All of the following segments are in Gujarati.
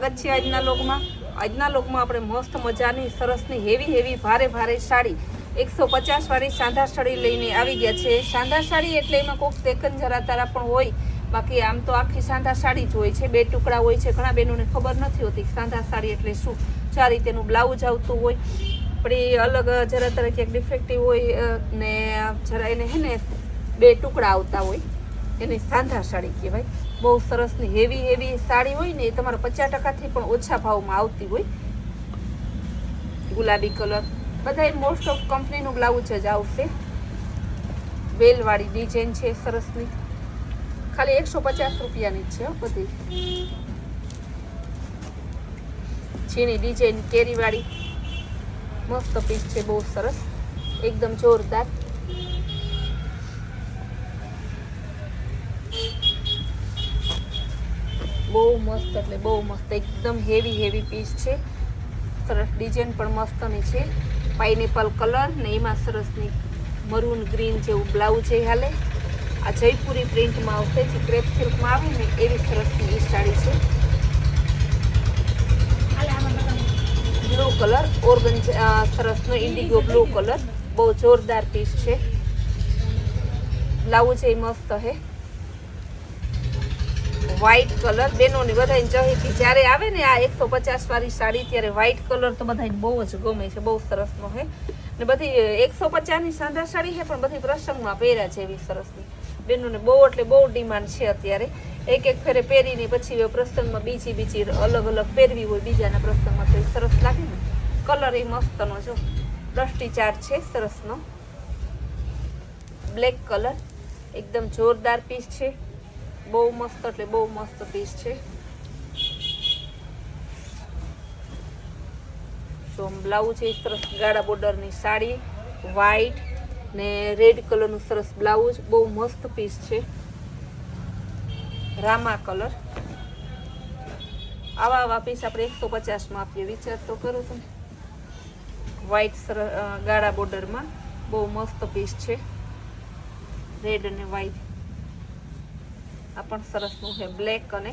સ્વાગત છે આજના લોકમાં. આજના લોકમાં આપણે મસ્ત મજાની, સરસની, હેવી હેવી, ભારે ભારે સાડી, એકસો પચાસ વાળી સાંધા સાડી લઈને આવી ગયા છે. સાંધા સાડી એટલે એમાં કોઈક તેકન જરા તારા પણ હોય. બાકી આમ તો આખી સાંધા સાડી જ હોય છે. બે ટુકડા હોય છે. ઘણા બહેનોને ખબર નથી હોતી સાંધા સાડી એટલે શું. ચાર રીતેનું બ્લાઉઝ આવતું હોય, પણ એ અલગ જરા તારા ક્યાંક ડિફેક્ટિવ હોય ને જરા એને હે ને બે ટુકડા આવતા હોય. એને સાંધા સાડી કહેવાય. બહુ સરસની હેવી હેવી સાડી હોય ને એ તમારે પચાસ ટકાથી પણ ઓછા ભાવમાં આવતી હોય. ગુલાબી કલર. બધા મોસ્ટ ઓફ કંપનીનું બ્લાઉઝ જ આવશે. વેલવાળી ડિઝાઇન છે સરસની ખાલી એકસો પચાસ રૂપિયાની છે બધી. જેની ડિઝાઇન કેરીવાળી. મસ્ત પીસ છે, બહુ સરસ. એકદમ જોરદાર. બહુ મસ્ત એટલે બહુ મસ્ત. એકદમ હેવી હેવી પીસ છે. સરસ ડિઝાઇન પણ મસ્તની છે. પાઇનેપલ કલર ને એમાં સરસની મરૂન ગ્રીન જેવું બ્લાઉઝ એ હાલે. આ જયપુરી પ્રિન્ટમાં આવશે. જે ક્રેપ સિલ્કમાં આવે ને એવી સરસની એ સાડી છે. બ્લુ કલર ઓર્ગન સરસનો ઇન્ડિગો બ્લુ કલર બહુ જોરદાર પીસ છે. બ્લાઉઝ એ મસ્ત હે. વ્હાઈટ કલર બેનોની બધાને ચહીથી જ્યારે આવે ને આ એકસો પચાસ વાળી સાડી, ત્યારે વ્હાઈટ કલર તો બધાને બહુ જ ગમે છે, બહુ સરસનો છે ને બધી એકસો પચાસની સાંધા સાડી છે પણ બધી પ્રસંગમાં પહેર્યા છે એવી સરસની. બેનોને બહુ એટલે બહુ ડિમાન્ડ છે અત્યારે. એક એક ફેરે પહેરીને પછી પ્રસંગમાં બીજી બીજી અલગ અલગ પહેરવી હોય, બીજાના પ્રસંગમાં તો એ સરસ લાગે ને. કલર એ મસ્તનો જો. ડસ્ટી ચાર્ટ છે સરસનો. બ્લેક કલર એકદમ જોરદાર પીસ છે. બહુ મસ્ત એટલે બહુ મસ્ત પીસ છે. તો બ્લાઉઝ છે સરસ ગાળા બોર્ડરની સાડી વ્હાઈટ ને રેડ કલરનું સરસ બ્લાઉઝ બહુ મસ્ત પીસ છે. રામા કલર આવા આવા પીસ આપણે એકસો પચાસમાં આપીએ. વિચાર તો કરો તમે. વ્હાઈટ સરસ ગાળા બોર્ડરમાં બહુ મસ્ત પીસ છે. રેડ અને વ્હાઈટ આ પણ સરસનું છે બ્લેક અને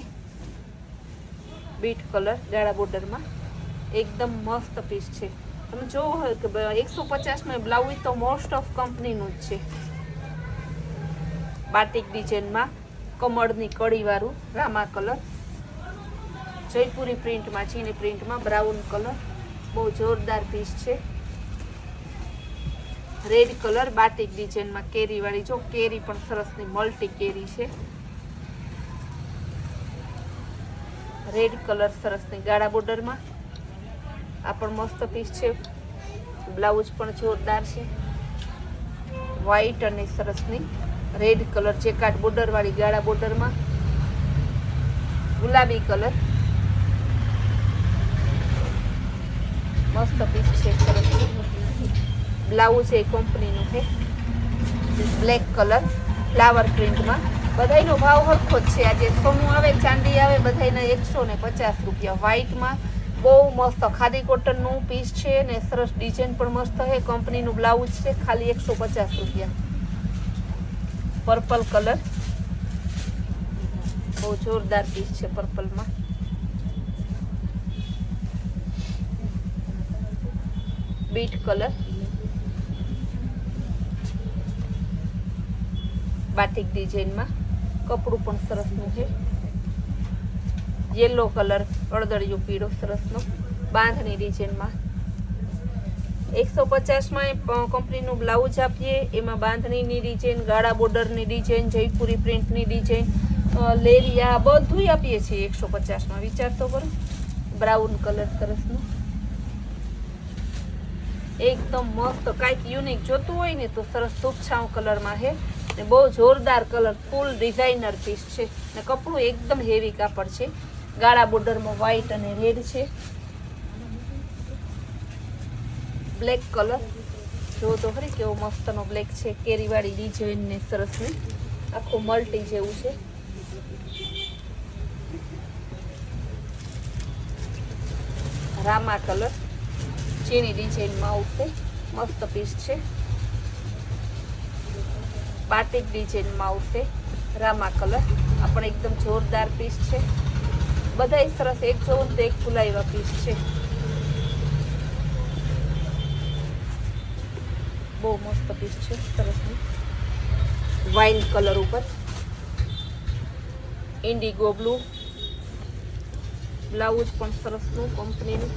બીટ કલર ગાળા બોર્ડરમાં એકદમ મસ્ત પીસ છે. તમે જોવો હોય કે એકસો પચાસમાં બ્લાઉઝ તો મોસ્ટ ઓફ કંપનીનું જ છે. બાટિક ડિઝાઇનમાં કમળની કડીવાળું રામા કલર જયપુરી પ્રિન્ટમાં ચીની પ્રિન્ટમાં બ્રાઉન કલર બહુ જોરદાર પીસ છે. રેડ કલર બાટિક ડિઝાઇનમાં કેરીવાળી જો કેરી પણ સરસની મલ્ટી કેરી છે. રેડ કલર સરસની ગાળા બોર્ડરમાં આ પણ મસ્ત પીસ છે. બ્લાઉઝ પણ જોરદાર છે. વ્હાઈટ અને સરસની રેડ કલર ચેકાટ બોર્ડર વાળી ગાળા બોર્ડરમાં ગુલાબી કલર મસ્ત પીસ છે. સરસ બ્લાઉઝ એ કંપનીનું છે. બ્લેક કલર ફ્લાવર પ્રિન્ટમાં બધાયનો ભાવ સરખો જ છે. આજે સોનું આવે, ચાંદી આવે, બધાયના એકસો ને પચાસ રૂપિયા. વ્હાઈટમાં બહુ મસ્ત. ખાદી કોટનનું પીસ છે ને સરસ ડિઝાઇન પણ મસ્ત છે. કંપનીનું બ્લાઉઝ છે, ખાલી એકસો પચાસ રૂપિયા. પર્પલ કલર બહુ જોરદાર પીસ છે પર્પલમાં બીટ કલર બાટિક ડિઝાઇનમાં કપડું પણ સરસનું છે. યેલો કલર અડદળિયું પીળો સરસનો. બાંધણી ડિઝાઇનમાં એકસો પચાસમાં કંપનીનું બ્લાઉઝ આપીએ. એમાં બાંધણીની ડિઝાઇન ગાળા બોર્ડરની ડિઝાઇન જયપુરી પ્રિન્ટની ડિઝાઇન લેરિયા બધું આપીએ છીએ એકસો પચાસમાં વિચાર તો કરો. બ્રાઉન કલર સરસનો. એકદમ મસ્ત, કાંઈક યુનિક જોતું હોય ને તો સરસ સુપછાવ કલરમાં છે. ને બહુ જોરદાર કલર ફૂલ ડિઝાઇનર પીસ છે. ને કપડું એકદમ હેવી કાપડ છે. ગાળા બોર્ડરમાં વ્હાઈટ અને રેડ છે. બ્લેક કલર જો તો ખરી કેવો મસ્તનો બ્લેક છે. કેરીવાળી ડિઝાઇન ને સરસની આખું મલ્ટી જેવું છે. રામા કલર. ચીની ડિઝાઇનમાં આવશે. મસ્ત પીસ છે. બાટિક ડિઝાઇનમાં આવશે. રામા કલર આ પણ એકદમ જોરદાર પીસ છે. બધાય સરસ એક જોવું તો એક ફૂલા પીસ છે. બહુ મસ્ત પીસ છે. સરસ વાઇન કલર ઉપર. ઇન્ડિગો બ્લુ બ્લાઉઝ પણ સરસનું કંપનીનું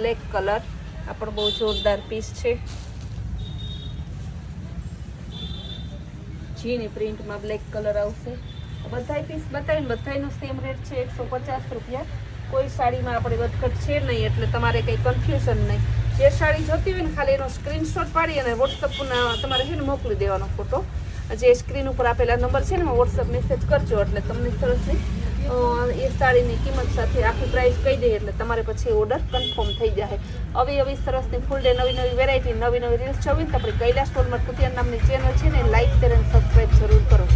બ્લેક કલર આ પણ બહુ જોરદાર પીસ છે. જીની પ્રિન્ટમાં બ્લેક કલર આવશે. બધાય પીસ બતાવીને બધાયનો સેમ રેટ છે એકસો પચાસ રૂપિયા. કોઈ સાડીમાં આપણે વધઘટ છે નહીં એટલે તમારે કંઈ કન્ફ્યુઝન નહીં. જે સાડી જોતી હોય ને ખાલી એનો સ્ક્રીનશોટ પાડી અને વોટ્સઅપના તમારે છે ને મોકલી દેવાનો ફોટો જે સ્ક્રીન ઉપર આપેલા નંબર છે ને વોટ્સઅપ મેસેજ કરજો એટલે તમને સરસ એ સાડીની કિંમત સાથે આખી પ્રાઇસ કહી દઈએ એટલે તમારે પછી ઓર્ડર કન્ફર્મ થઈ જાય આવી આવી સરસની ફૂલ ડે નવી નવી વેરાયટી નવી નવી રીલ્સ જોવી ને આપણી કૈલાસ ફોલમાં કુતિયા નામની ચેનલ છે ને લાઈક શેર અને સબસ્ક્રાઈબ જરૂર કરો.